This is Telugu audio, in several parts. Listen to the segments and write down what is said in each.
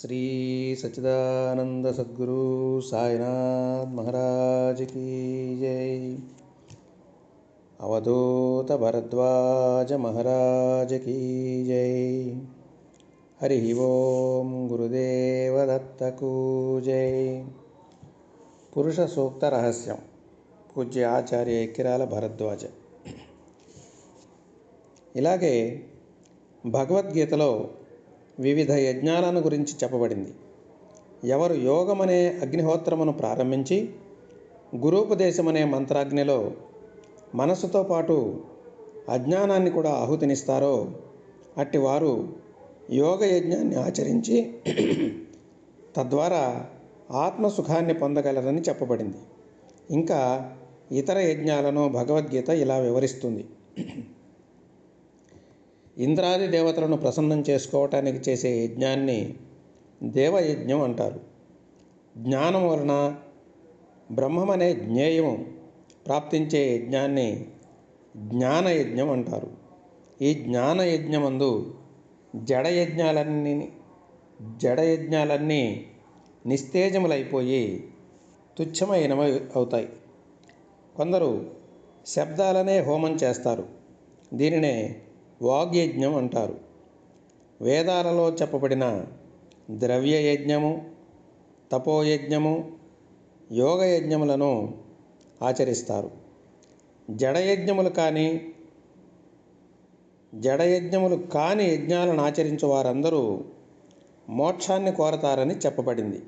శ్రీ సచిదానంద సద్గురు సాయినాథ్ మహారాజ్ కీ జై. అవధూత భరద్వాజ మహారాజ్ కీ జై. హరి ఓం గురుదేవదత్తకు జై. పురుష సూక్త రహస్యం. పూజ్య ఆచార్య ఎక్కిరాల భరద్వాజ. ఇలాగే భగవద్గీతలో వివిధ యజ్ఞాలను గురించి చెప్పబడింది. ఎవరు యోగమనే అగ్నిహోత్రమును ప్రారంభించి గురూపదేశమనే మంత్రాగ్నిలో మనసుతో పాటు అజ్ఞానాన్ని కూడా ఆహుతినిస్తారో అట్టి వారు యోగ యజ్ఞాన్ని ఆచరించి తద్వారా ఆత్మసుఖాన్ని పొందగలరని చెప్పబడింది. ఇంకా ఇతర యజ్ఞాలను భగవద్గీత ఇలా వివరిస్తుంది. ఇంద్రాది దేవతలను ప్రసన్నం చేసుకోవటానికి చేసే యజ్ఞాన్ని దేవయజ్ఞం అంటారు. జ్ఞానం వలన బ్రహ్మమనే జ్ఞేయం ప్రాప్తించే యజ్ఞాన్ని జ్ఞానయజ్ఞం అంటారు. ఈ జ్ఞానయజ్ఞమందు జడయజ్ఞాలన్నీ జడయజ్ఞాలన్నీ నిస్తేజములైపోయి తుచ్చమైనవి అవుతాయి. కొందరు శబ్దాలనే హోమం చేస్తారు. దీనినే వాగ్యజ్ఞం అంటారు. వేదాలలో చెప్పబడిన ద్రవ్యయజ్ఞము తపోయజ్ఞము యోగయజ్ఞములను ఆచరిస్తారు. జడయజ్ఞములు కానీ జడయజ్ఞములు కాని యజ్ఞాలను ఆచరించు వారందరూ మోక్షాన్ని కోరతారని చెప్పబడింది.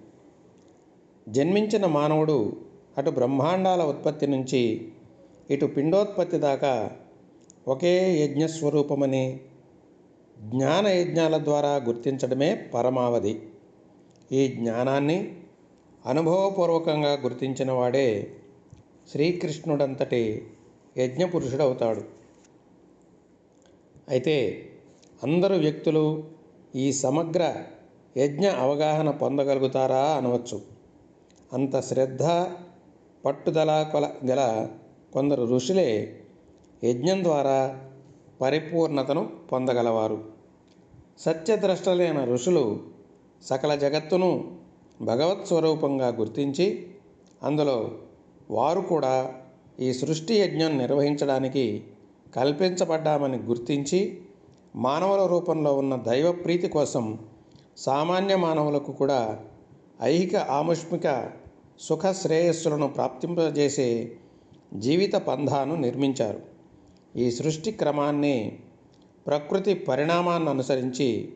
జన్మించిన మానవుడు అటు బ్రహ్మాండాల ఉత్పత్తి నుంచి ఇటు పిండోత్పత్తి దాకా ఒకే యజ్ఞస్వరూపమని జ్ఞాన యజ్ఞాల ద్వారా గుర్తించడమే పరమావధి. ఈ జ్ఞానాన్ని అనుభవపూర్వకంగా గుర్తించిన వాడే శ్రీకృష్ణుడంతటి యజ్ఞపురుషుడవుతాడు. అయితే అందరు వ్యక్తులు ఈ సమగ్ర యజ్ఞ అవగాహన పొందగలుగుతారా అనవచ్చు. అంత శ్రద్ధ పట్టుదల కొల గల కొందరు ఋషులే యజ్ఞం ద్వారా పరిపూర్ణతను పొందగలవారు. సత్యద్రష్టలైన ఋషులు సకల జగత్తును భగవత్ స్వరూపంగా గుర్తించి అందులో వారు కూడా ఈ సృష్టి యజ్ఞం నిర్వహించడానికి కల్పించబడ్డామని గుర్తించి మానవుల రూపంలో ఉన్న దైవ ప్రీతి కోసం సామాన్య మానవులకు కూడా ఐహిక ఆముష్మిక సుఖ శ్రేయస్సులను ప్రాప్తింపజేసే జీవిత పంధాను నిర్మించారు. ఈ సృష్టి క్రమాన్ని ప్రకృతి పరిణామాన్ని అనుసరించి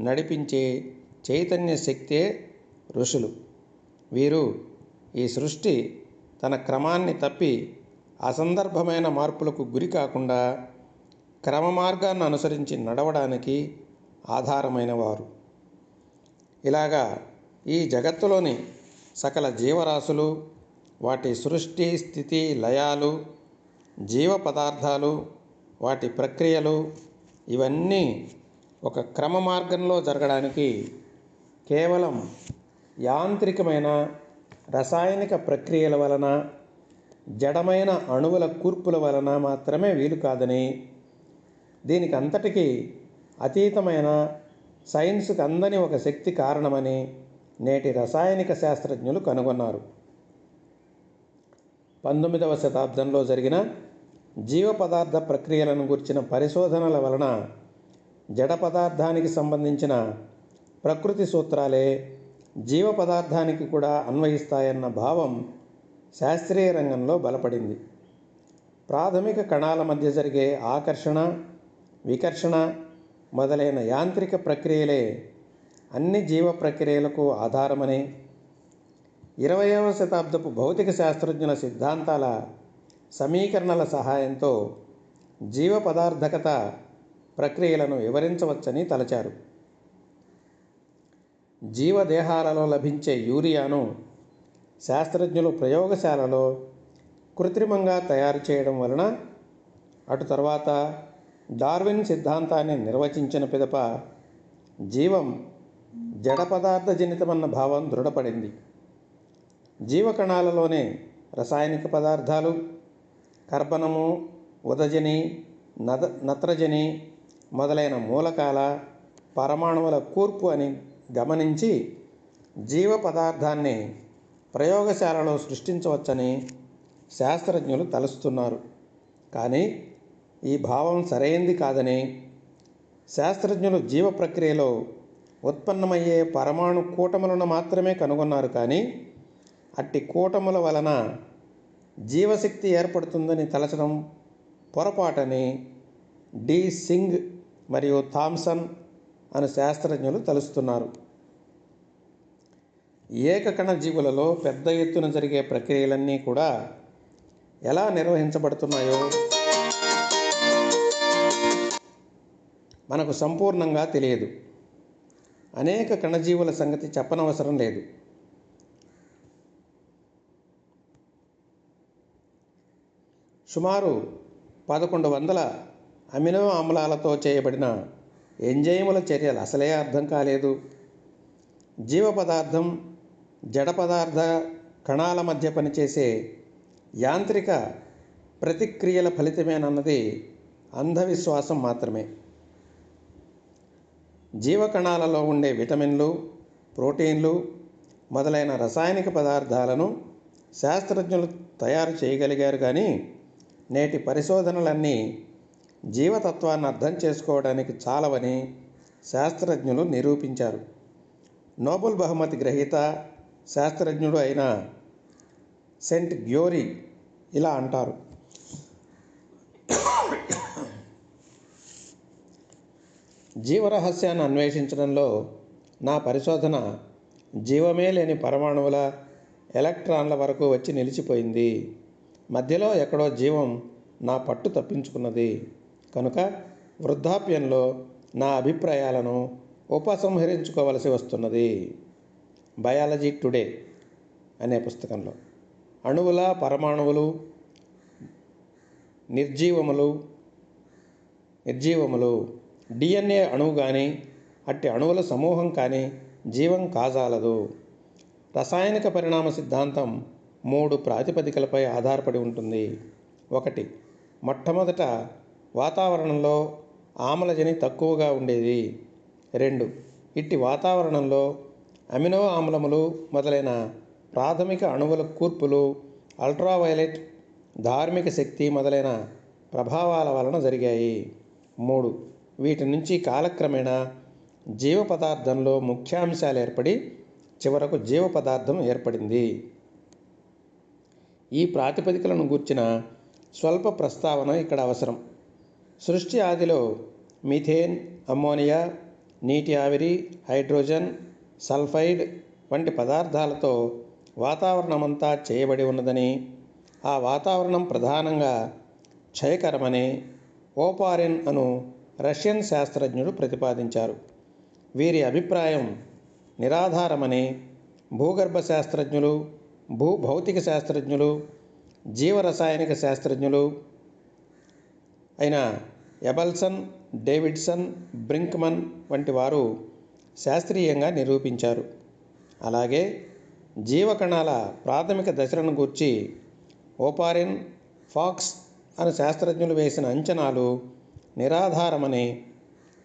నడిపించే చైతన్య శక్తే ఋషులు. వీరు ఈ సృష్టి తన క్రమాన్ని తప్పి అసందర్భమైన మార్పులకు గురి కాకుండా క్రమ మార్గాన్ని అనుసరించి నడవడానికి ఆధారమైన వారు. ఇలాగా ఈ జగత్తులోని సకల జీవరాశులు వాటి సృష్టి స్థితి లయాలు జీవ పదార్థాలు వాటి ప్రక్రియలు ఇవన్నీ ఒక క్రమ మార్గంలో జరగడానికి కేవలం యాంత్రికమైన రసాయనిక ప్రక్రియల వలన జడమైన అణువుల కూర్పుల వలన మాత్రమే వీలు కాదని దీనికి అంతటికీ అతీతమైన సైన్స్కు అందని ఒక శక్తి కారణమని నేటి రసాయనిక శాస్త్రజ్ఞులు కనుగొన్నారు. పంతొమ్మిదవ శతాబ్దంలో జరిగిన జీవ పదార్థ ప్రక్రియలను గుర్చిన పరిశోధనల వలన జడ పదార్థానికి సంబంధించిన ప్రకృతి సూత్రాలే జీవ పదార్థానికి కూడా అన్వయిస్తాయన్న భావం శాస్త్రీయ రంగంలో బలపడింది. ప్రాథమిక కణాల మధ్య జరిగే ఆకర్షణ వికర్షణ మొదలైన యాంత్రిక ప్రక్రియలే అన్ని జీవ ప్రక్రియలకు ఆధారమని. ఇరవయవ శతాబ్దపు భౌతిక శాస్త్రజ్ఞుల సిద్ధాంతాల సమీకరణల సహాయంతో జీవ పదార్థకత ప్రక్రియలను వివరించవచ్చని తలచారు. జీవదేహాలలో లభించే యూరియాను శాస్త్రజ్ఞులు ప్రయోగశాలలో కృత్రిమంగా తయారు చేయడం వలన అటు తర్వాత డార్విన్ సిద్ధాంతాన్ని నిర్వచించిన పిదప జీవం జడ పదార్థ జనితమన్న భావం దృఢపడింది. జీవకణాలలోనే రసాయనిక పదార్థాలు కర్బనము ఉదజని నద నత్రజని మొదలైన మూలకాల పరమాణువుల కూర్పు అని గమనించి జీవ పదార్థాన్ని ప్రయోగశాలలో సృష్టించవచ్చని శాస్త్రజ్ఞులు తలుస్తున్నారు. కానీ ఈ భావం సరైంది కాదని శాస్త్రజ్ఞులు జీవ ప్రక్రియలో ఉత్పన్నమయ్యే పరమాణు కూటములను మాత్రమే కనుగొన్నారు కానీ అట్టి కూటముల వలన జీవశక్తి ఏర్పడుతుందని తలచడం పొరపాటని డి. సింగ్ మరియు థామ్సన్ అను శాస్త్రజ్ఞులు తలుస్తున్నారు. ఏకకణ జీవులలో పెద్ద ఎత్తున జరిగే ప్రక్రియలన్నీ కూడా ఎలా నిర్వహించబడుతున్నాయో మనకు సంపూర్ణంగా తెలియదు. అనేక కణజీవుల సంగతి చెప్పనవసరం లేదు. సుమారు పదకొండు వందల అమినో ఆమ్లాలతో చేయబడిన ఎంజైముల చర్యలు అసలే అర్థం కాలేదు. జీవ పదార్థం జడ పదార్థ కణాల మధ్య పనిచేసే యాంత్రిక ప్రతిక్రియల ఫలితమేనన్నది అంధవిశ్వాసం మాత్రమే. జీవకణాలలో ఉండే విటమిన్లు ప్రోటీన్లు మొదలైన రసాయనిక పదార్థాలను శాస్త్రజ్ఞులు తయారు చేయగలిగారు కానీ నేటి పరిశోధనలన్నీ జీవతత్వాన్ని అర్థం చేసుకోవడానికి చాలవని శాస్త్రజ్ఞులు నిరూపించారు. నోబెల్ బహుమతి గ్రహీత శాస్త్రజ్ఞుడు అయిన సెంట్ గ్యోరీ ఇలా అంటారు. జీవరహస్యాన్ని అన్వేషించడంలో నా పరిశోధన జీవమే లేని పరమాణువుల ఎలక్ట్రాన్ల వరకు వచ్చి నిలిచిపోయింది. మధ్యలో ఎక్కడో జీవం నా పట్టు తప్పించుకున్నది. కనుక వృద్ధాప్యంలో నా అభిప్రాయాలను ఉపసంహరించుకోవలసి వస్తున్నది. బయాలజీ టుడే అనే పుస్తకంలో. అణువుల పరమాణువులు నిర్జీవములు నిర్జీవములు డిఎన్ఏ అణువు కానీ అట్టి అణువుల సమూహం కానీ జీవం కాజాలదు. రసాయనిక పరిణామ సిద్ధాంతం మూడు ప్రాతిపదికలపై ఆధారపడి ఉంటుంది. ఒకటి మొట్టమొదట వాతావరణంలో ఆమ్లజని తక్కువగా ఉండేది. రెండు ఇట్టి వాతావరణంలో అమినో ఆమ్లములు మొదలైన ప్రాథమిక అణువుల కూర్పులు అల్ట్రావైలెట్ ధార్మిక శక్తి మొదలైన ప్రభావాల వలన జరిగాయి. మూడు వీటి నుంచి కాలక్రమేణా జీవ పదార్థంలో ముఖ్యాంశాలు ఏర్పడి చివరకు జీవ పదార్థం ఏర్పడింది. ఈ ప్రాతిపదికలను గూర్చిన స్వల్ప ప్రస్తావన ఇక్కడ అవసరం. సృష్టి ఆదిలో మిథేన్ అమ్మోనియా నీటి ఆవిరి హైడ్రోజన్ సల్ఫైడ్ వంటి పదార్థాలతో వాతావరణమంతా చేయబడి ఉన్నదని ఆ వాతావరణం ప్రధానంగా క్షయకరమని ఓపారిన్ అను రష్యన్ శాస్త్రజ్ఞుడు ప్రతిపాదించారు. వీరి అభిప్రాయం నిరాధారమని భూగర్భ శాస్త్రజ్ఞులు భూభౌతిక శాస్త్రజ్ఞులు జీవరసాయనిక శాస్త్రజ్ఞులు అయిన ఎబల్సన్ డేవిడ్సన్ బ్రింక్మన్ వంటి వారు శాస్త్రీయంగా నిరూపించారు. అలాగే జీవకణాల ప్రాథమిక దశలను గూర్చి ఓపారిన్ ఫాక్స్ అని శాస్త్రజ్ఞులు వేసిన అంచనాలు నిరాధారమని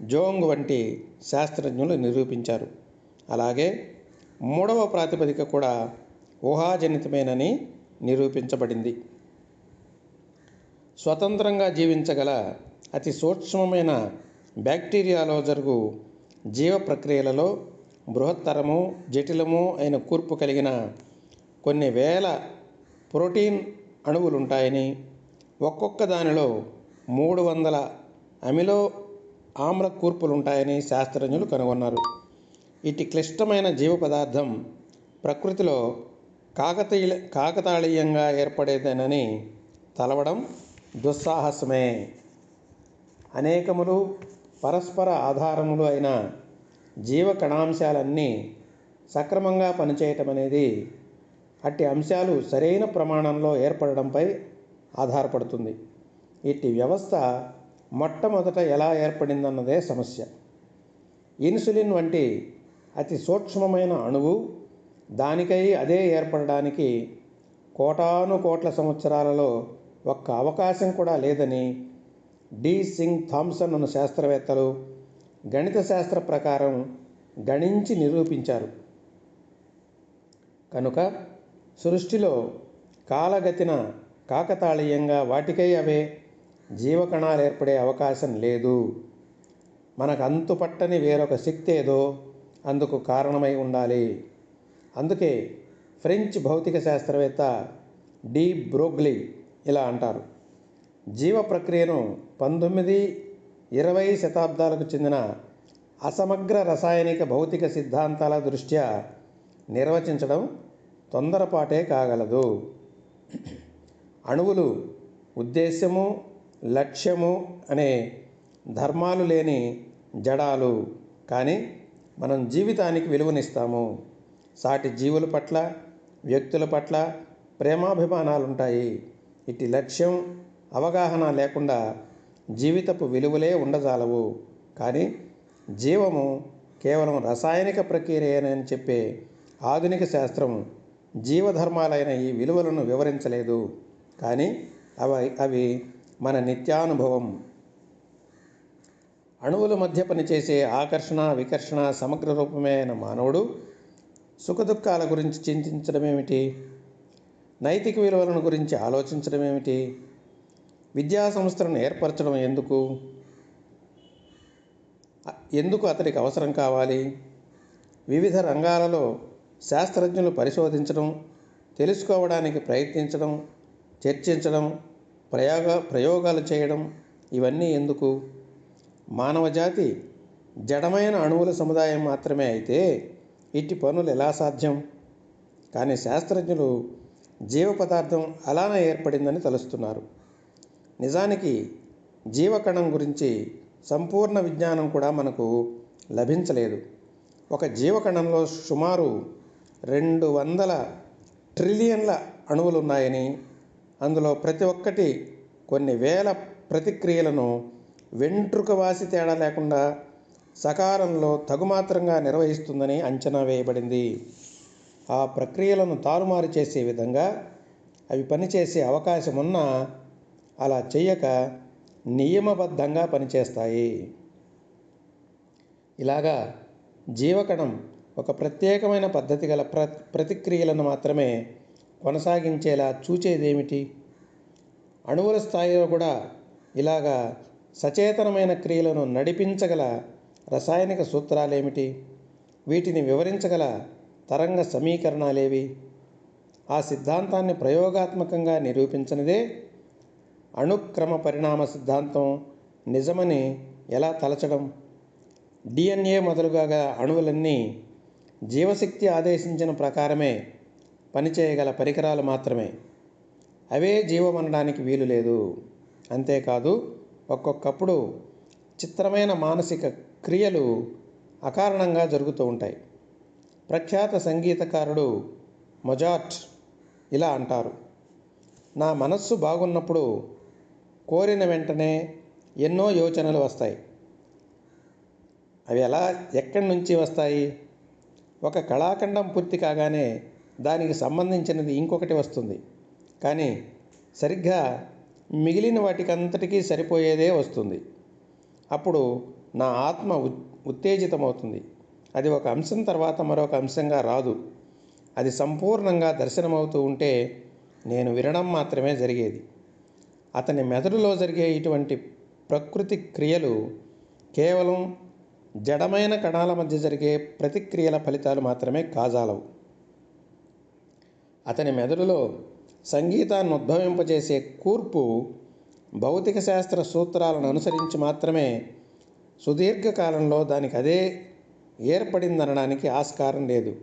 జోంగ్ వంటి శాస్త్రజ్ఞులు నిరూపించారు. అలాగే మూడవ ప్రాతిపదిక కూడా ఊహాజనితమేనని నిరూపించబడింది. స్వతంత్రంగా జీవించగల అతి సూక్ష్మమైన బ్యాక్టీరియాలో జరుగు జీవ ప్రక్రియలలో బృహత్తరము జటిలము అయిన కూర్పు కలిగిన కొన్ని వేల ప్రోటీన్ అణువులు ఉంటాయని ఒక్కొక్క దానిలో మూడు వందల అమిలో ఆమ్ల కూర్పులు ఉంటాయని శాస్త్రజ్ఞులు కనుగొన్నారు. ఇటు క్లిష్టమైన జీవ పదార్థం ప్రకృతిలో కాకతీయ కాకతాళీయంగా ఏర్పడేదేనని తలవడం దుస్సాహసమే. అనేకములు పరస్పర ఆధారములు అయిన జీవ కణాంశాలన్నీ సక్రమంగా పనిచేయటం అనేది అట్టి అంశాలు సరైన ప్రమాణంలో ఏర్పడడంపై ఆధారపడుతుంది. ఇట్టి వ్యవస్థ మొట్టమొదట ఎలా ఏర్పడిందన్నదే సమస్య. ఇన్సులిన్ వంటి అతి సూక్ష్మమైన అణువు దానికై అదే ఏర్పడడానికి కోటాను కోట్ల సంవత్సరాలలో ఒక్క అవకాశం కూడా లేదని డి. సింగ్ థామ్సన్ అన్న శాస్త్రవేత్తలు గణిత శాస్త్ర ప్రకారం గణించి నిరూపించారు. కనుక సృష్టిలో కాలగతిన కాకతాళీయంగా వాటికై అవే జీవకణాలు ఏర్పడే అవకాశం లేదు. మనకు అంతుపట్టని వేరొక శక్తి ఏదో అందుకు కారణమై ఉండాలి. అందుకే ఫ్రెంచ్ భౌతిక శాస్త్రవేత్త డి బ్రోగ్లీ ఇలా అంటారు. జీవ ప్రక్రియను పంతొమ్మిది ఇరవై శతాబ్దాలకు చెందిన అసమగ్ర రసాయనిక భౌతిక సిద్ధాంతాల దృష్ట్యా నిర్వచించడం తొందరపాటే కాగలదు. అణువులు ఉద్దేశ్యము లక్ష్యము అనే ధర్మాలు లేని జడాలు. కానీ మనం జీవితానికి విలువనిస్తాము. సాటి జీవుల పట్ల వ్యక్తుల పట్ల ప్రేమాభిమానాలు ఉంటాయి ఇటు లక్ష్యం అవగాహన లేకుండా జీవితపు విలువలే ఉండజాలవు. కానీ జీవము కేవలం రసాయనిక ప్రక్రియనని చెప్పే ఆధునిక శాస్త్రం జీవధర్మాలైన ఈ విలువలను వివరించలేదు. కానీ అవి అవి మన నిత్యానుభవం. అణువుల మధ్య పనిచేసే ఆకర్షణ వికర్షణ సమగ్ర రూపమైన మానవుడు సుఖదుఖాల గురించి చింతించడం ఏమిటి? నైతిక విలువలను గురించి ఆలోచించడం ఏమిటి? విద్యా సంస్థలను ఏర్పరచడం ఎందుకు? ఎందుకు అతడికి అవసరం కావాలి? వివిధ రంగాలలో శాస్త్రజ్ఞులు పరిశోధించడం తెలుసుకోవడానికి ప్రయత్నించడం చర్చించడం ప్రయోగ ప్రయోగాలు చేయడం ఇవన్నీ ఎందుకు? మానవజాతి జడమైన అణువుల సముదాయం మాత్రమే అయితే ఇట్టి పనులు ఎలా సాధ్యం? కానీ శాస్త్రజ్ఞులు జీవ పదార్థం అలానే ఏర్పడిందని తలుస్తున్నారు. నిజానికి జీవకణం గురించి సంపూర్ణ విజ్ఞానం కూడా మనకు లభించలేదు. ఒక జీవకణంలో సుమారు రెండు వందల ట్రిలియన్ల అణువులు ఉన్నాయని అందులో ప్రతి ఒక్కటి కొన్ని వేల ప్రతిక్రియలను వెంట్రుక వాసి తేడా లేకుండా సకాలంలో తగుమాత్రంగా నిర్వహిస్తుందని అంచనా వేయబడింది. ఆ ప్రక్రియలను తారుమారు చేసే విధంగా అవి పనిచేసే అవకాశం ఉన్నా అలా చేయక నియమబద్ధంగా పనిచేస్తాయి. ఇలాగా జీవకణం ఒక ప్రత్యేకమైన పద్ధతి గల ప్ర ప్రతిక్రియలను మాత్రమే కొనసాగించేలా చూచేదేమిటి? అణువుల స్థాయిలో కూడా ఇలాగా సచేతనమైన క్రియలను నడిపించగల రసాయనిక సూత్రాలేమిటి? వీటిని వివరించగల తరంగ సమీకరణాలేవి? ఆ సిద్ధాంతాన్ని ప్రయోగాత్మకంగా నిరూపించనిదే అణుక్రమ పరిణామ సిద్ధాంతం నిజమని ఎలా తలచడం? డిఎన్ఏ మొదలుగా గల అణువులన్నీ జీవశక్తి ఆదేశించిన ప్రకారమే పనిచేయగల పరికరాలు మాత్రమే. అవే జీవమనడానికి వీలు లేదు అంతేకాదు ఒక్కొక్కప్పుడు చిత్రమైన మానసిక క్రియలు అకారణంగా జరుగుతూ ఉంటాయి. ప్రఖ్యాత సంగీతకారుడు మొజార్ట్ ఇలా అంటారు నా మనస్సు బాగున్నప్పుడు కోరిన వెంటనే ఎన్నో యోచనలు వస్తాయి. అవి ఎలా ఎక్కడి నుంచి వస్తాయి? ఒక కళాఖండం పూర్తి కాగానే దానికి సంబంధించినది ఇంకొకటి వస్తుంది. కానీ సరిగ్గా మిగిలిన వాటికంతటికీ సరిపోయేదే వస్తుంది. అప్పుడు నా ఆత్మ ఉత్తేజితమవుతుంది. అది ఒక అంశం తర్వాత మరొక అంశంగా రాదు. అది సంపూర్ణంగా దర్శనమవుతూ ఉంటే నేను వినడం మాత్రమే జరిగేది. అతని మెదడులో జరిగే ఇటువంటి ప్రకృతి క్రియలు కేవలం జడమైన కణాల మధ్య జరిగే ప్రతిక్రియల ఫలితాలు మాత్రమే కాజాలవు. అతని మెదడులో సంగీతాన్ని ఉద్భవింపజేసే కూర్పు భౌతిక శాస్త్ర సూత్రాలను అనుసరించి మాత్రమే సుదీర్ఘకాలంలో దానికి అదే ఏర్పడిందనడానికి ఆస్కారం లేదు.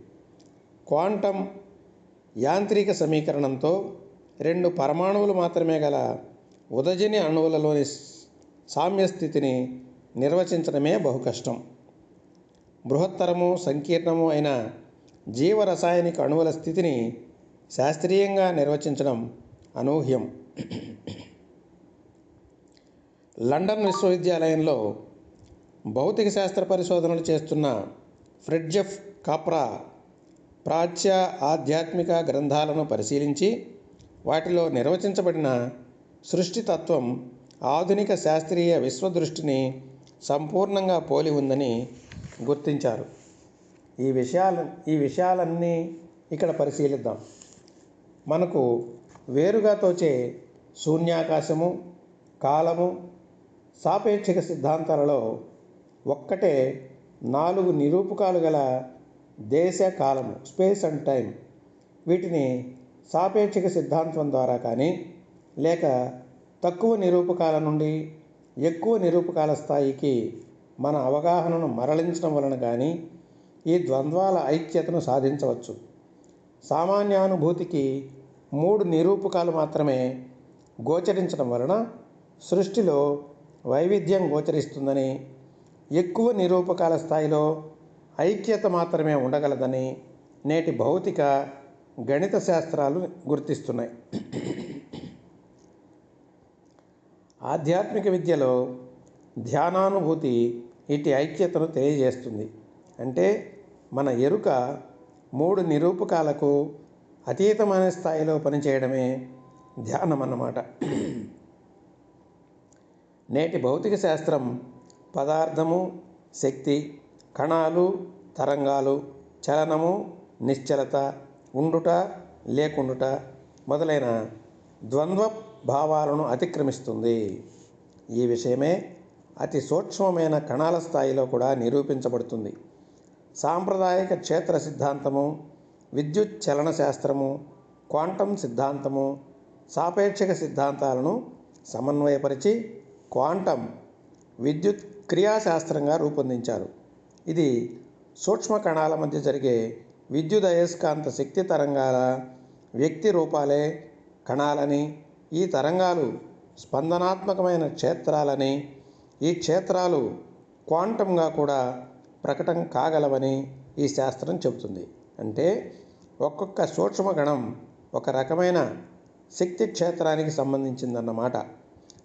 క్వాంటం యాంత్రిక సమీకరణంతో రెండు పరమాణువులు మాత్రమే గల ఉదజని అణువులలోని సామ్యస్థితిని నిర్వచించడమే బహు కష్టం బృహత్తరము సంకీర్ణము అయిన జీవరసాయనిక అణువుల స్థితిని శాస్త్రీయంగా నిర్వచించడం అనూహ్యం. లండన్ విశ్వవిద్యాలయంలో భౌతిక శాస్త్ర పరిశోధనలు చేస్తున్న ఫ్రెడ్జెఫ్ కాప్రా ప్రాచ్య ఆధ్యాత్మిక గ్రంథాలను పరిశీలించి వాటిలో నిర్వచించబడిన సృష్టితత్వం ఆధునిక శాస్త్రీయ విశ్వదృష్టిని సంపూర్ణంగా పోలి ఉందని గుర్తించారు. ఈ విషయాల ఈ విషయాలన్నీ ఇక్కడ పరిశీలిద్దాం. మనకు వేరుగా తోచే శూన్యాకాశము కాలము సాపేక్షిక సిద్ధాంతాలలో ఒక్కటే నాలుగు నిరూపకాలు గల దేశ కాలము స్పేస్ అండ్ టైం వీటిని సాపేక్షిక సిద్ధాంతం ద్వారా కానీ లేక తక్కువ నిరూపకాల నుండి ఎక్కువ నిరూపకాల స్థాయికి మన అవగాహనను మరలించడం వలన కానీ ఈ ద్వంద్వాల ఐక్యతను సాధించవచ్చు. సామాన్యానుభూతికి మూడు నిరూపకాలు మాత్రమే గోచరించడం వలన సృష్టిలో వైవిధ్యం గోచరిస్తుందని ఎక్కువ నిరూపకాల స్థాయిలో ఐక్యత మాత్రమే ఉండగలదని నేటి భౌతిక గణిత శాస్త్రాలు గుర్తిస్తున్నాయి. ఆధ్యాత్మిక విద్యలో ధ్యానానుభూతి ఇటు ఐక్యతను తెలియజేస్తుంది. అంటే మన ఎరుక మూడు నిరూపకాలకు అతీతమైన స్థాయిలో పనిచేయడమే ధ్యానం అన్నమాట నేటి భౌతిక శాస్త్రం పదార్థము శక్తి కణాలు తరంగాలు చలనము నిశ్చలత ఉండుట లేకుండుట మొదలైన ద్వంద్వ భావాలను అతిక్రమిస్తుంది. ఈ విషయమే అతి సూక్ష్మమైన కణాల స్థాయిలో కూడా నిరూపించబడుతుంది. సాంప్రదాయిక క్షేత్ర సిద్ధాంతము విద్యుత్ చలన శాస్త్రము క్వాంటం సిద్ధాంతము సాపేక్షక సిద్ధాంతాలను సమన్వయపరిచి క్వాంటం విద్యుత్ క్రియాశాస్త్రంగా రూపొందించారు. ఇది సూక్ష్మ కణాల మధ్య జరిగే విద్యుదయస్కాంత శక్తి తరంగాల వ్యక్తి రూపాలే కణాలని ఈ తరంగాలు స్పందనాత్మకమైన క్షేత్రాలని ఈ క్షేత్రాలు క్వాంటంగా కూడా ప్రకటన కాగలవని ఈ శాస్త్రం చెబుతుంది. అంటే ఒక్కొక్క సూక్ష్మ గణం ఒక రకమైన శక్తి క్షేత్రానికి సంబంధించిందన్నమాట.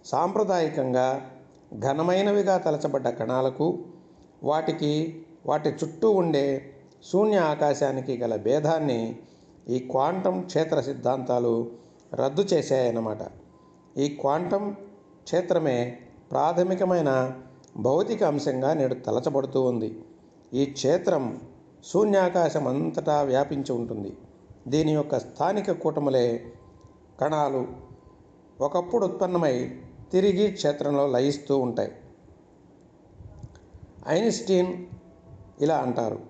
సాంప్రదాయకంగా ఘనమైనవిగా తలచబడ్డ కణాలకు వాటికి వాటి చుట్టూ ఉండే శూన్య ఆకాశానికి గల భేదాన్ని ఈ క్వాంటం క్షేత్ర సిద్ధాంతాలు రద్దు చేశాయన్నమాట. ఈ క్వాంటం క్షేత్రమే ప్రాథమికమైన భౌతిక అంశంగా నేడు తలచబడుతూ ఉంది. ఈ క్షేత్రం శూన్యాకాశం అంతటా వ్యాపించి ఉంటుంది. దీని యొక్క స్థానిక కూటములే కణాలు ఒకప్పుడు ఉత్పన్నమై తిరిగి క్షేత్రంలో లయిస్తూ ఉంటాయి. ఐన్స్టీన్ ఇలా అంటారు.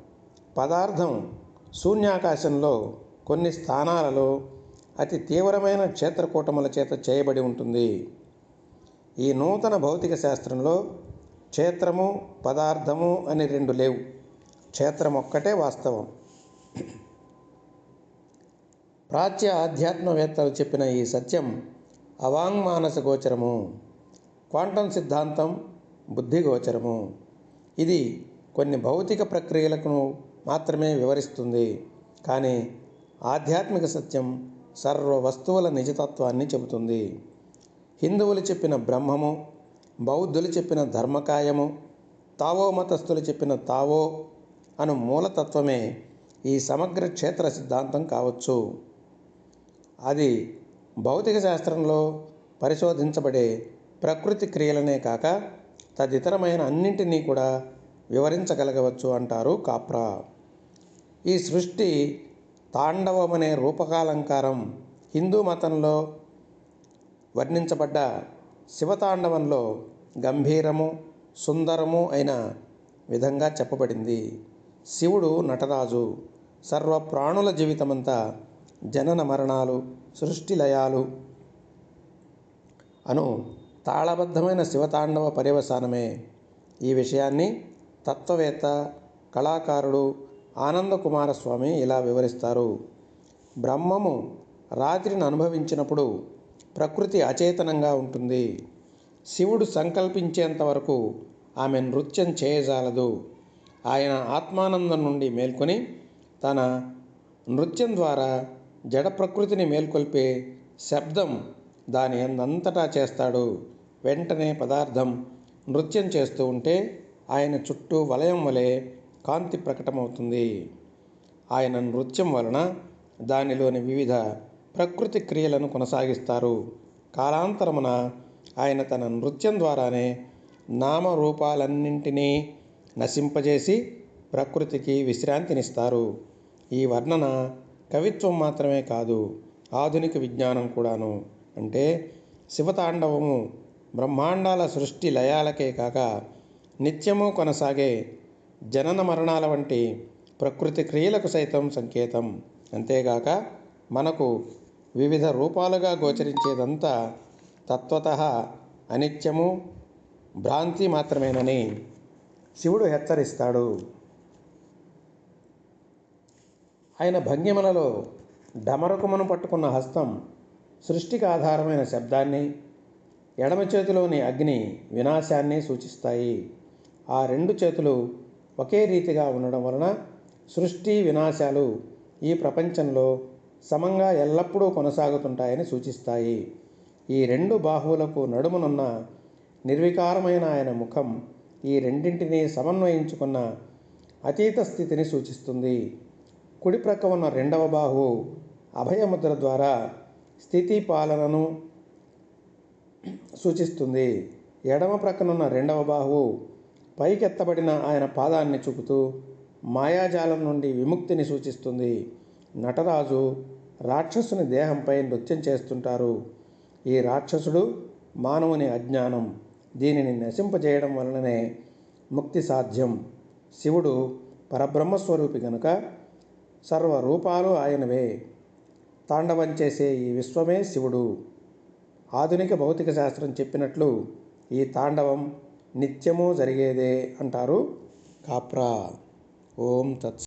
పదార్థం శూన్యాకాశంలో కొన్ని స్థానాలలో అతి తీవ్రమైన క్షేత్రకూటముల చేత చేయబడి ఉంటుంది. ఈ నూతన భౌతిక శాస్త్రంలో క్షేత్రము పదార్థము అని రెండు లేవు. క్షేత్రం ఒక్కటే వాస్తవం. ప్రాచ్య ఆధ్యాత్మవేత్తలు చెప్పిన ఈ సత్యం అవాంగ్మానస గోచరము క్వాంటం సిద్ధాంతం బుద్ధి గోచరము. ఇది కొన్ని భౌతిక ప్రక్రియలకు మాత్రమే వివరిస్తుంది. కానీ ఆధ్యాత్మిక సత్యం సర్వ వస్తువుల నిజతత్వాన్ని చెబుతుంది. హిందువులు చెప్పిన బ్రహ్మము బౌద్ధులు చెప్పిన ధర్మకాయము తావో మతస్థులు చెప్పిన తావో అను మూలతత్వమే ఈ సమగ్ర క్షేత్ర సిద్ధాంతం కావచ్చు. అది భౌతిక శాస్త్రంలో పరిశోధించబడే ప్రకృతి క్రియలనే కాక తదితరమైన అన్నింటినీ కూడా వివరించగలగవచ్చు అంటారు కాప్రా. ఈ సృష్టి తాండవమనే రూపకాలంకారం హిందూ మతంలో వర్ణించబడ్డ శివతాండవంలో గంభీరము సుందరము అయిన విధంగా చెప్పబడింది. శివుడు నటరాజు సర్వ ప్రాణుల జీవితమంతా జనన మరణాలు సృష్టి లయాలు అను తాళబద్ధమైన శివతాండవ పర్యవసానమే. ఈ విషయాన్ని తత్వవేత్త కళాకారుడు ఆనందకుమారస్వామి ఇలా వివరిస్తారు. బ్రహ్మము రాత్రిని అనుభవించినప్పుడు ప్రకృతి అచేతనంగా ఉంటుంది. శివుడు సంకల్పించేంత వరకు ఆమె నృత్యం చేయజాలదు. ఆయన ఆత్మానందం నుండి మేల్కొని తన నృత్యం ద్వారా జడ ప్రకృతిని మేల్కొల్పే శబ్దం దాని అంతటా చేస్తాడు. వెంటనే పదార్థం నృత్యం చేస్తూ ఉంటే ఆయన చుట్టూ వలయం వలె కాంతి ప్రకటమవుతుంది. ఆయన నృత్యం వలన దానిలోని వివిధ ప్రకృతి క్రియలను కొనసాగిస్తారు. కాలాంతరమున ఆయన తన నృత్యం ద్వారానే నామరూపాలన్నింటినీ నశింపజేసి ప్రకృతికి విశ్రాంతినిస్తారు. ఈ వర్ణన కవిత్వం మాత్రమే కాదు ఆధునిక విజ్ఞానం కూడాను. అంటే శివతాండవము బ్రహ్మాండాల సృష్టి లయాలకే కాక నిత్యము కొనసాగే జనన మరణాల వంటి ప్రకృతి క్రియలకు సైతం సంకేతం. అంతేగాక మనకు వివిధ రూపాలుగా గోచరించేదంతా తత్వత అనిత్యము భ్రాంతి మాత్రమేనని శివుడు హెచ్చరిస్తాడు. ఆయన భంగిమలలో డమరకుమను పట్టుకున్న హస్తం సృష్టికి ఆధారమైన శబ్దాన్ని ఎడమ చేతిలోని అగ్ని వినాశాన్ని సూచిస్తాయి. ఆ రెండు చేతులు ఒకే రీతిగా ఉండడం వలన సృష్టి వినాశాలు ఈ ప్రపంచంలో సమంగా ఎల్లప్పుడూ కొనసాగుతుంటాయని సూచిస్తాయి. ఈ రెండు బాహువులకు నడుమునున్న నిర్వికారమైన ఆయన ముఖం ఈ రెండింటినీ సమన్వయించుకున్న అతీత స్థితిని సూచిస్తుంది. కుడి ప్రక్క ఉన్న రెండవ బాహు అభయముద్ర ద్వారా స్థితి పాలనను సూచిస్తుంది. ఎడమ ప్రక్కనున్న రెండవ బాహువు పైకెత్తబడిన ఆయన పాదాన్ని చూపుతూ మాయాజాలం నుండి విముక్తిని సూచిస్తుంది. నటరాజు రాక్షసుని దేహంపై నృత్యం చేస్తుంటారు. ఈ రాక్షసుడు మానవుని అజ్ఞానం. దీనిని నశింపజేయడం వలననే ముక్తి సాధ్యం. శివుడు పరబ్రహ్మస్వరూపి గనుక సర్వరూపాలు ఆయనవే. తాండవం చేసే ఈ విశ్వమే శివుడు. ఆధునిక భౌతిక శాస్త్రం చెప్పినట్లు ఈ తాండవం నిత్యము జరిగేదే అంటారు కాప్రా. ఓం తత్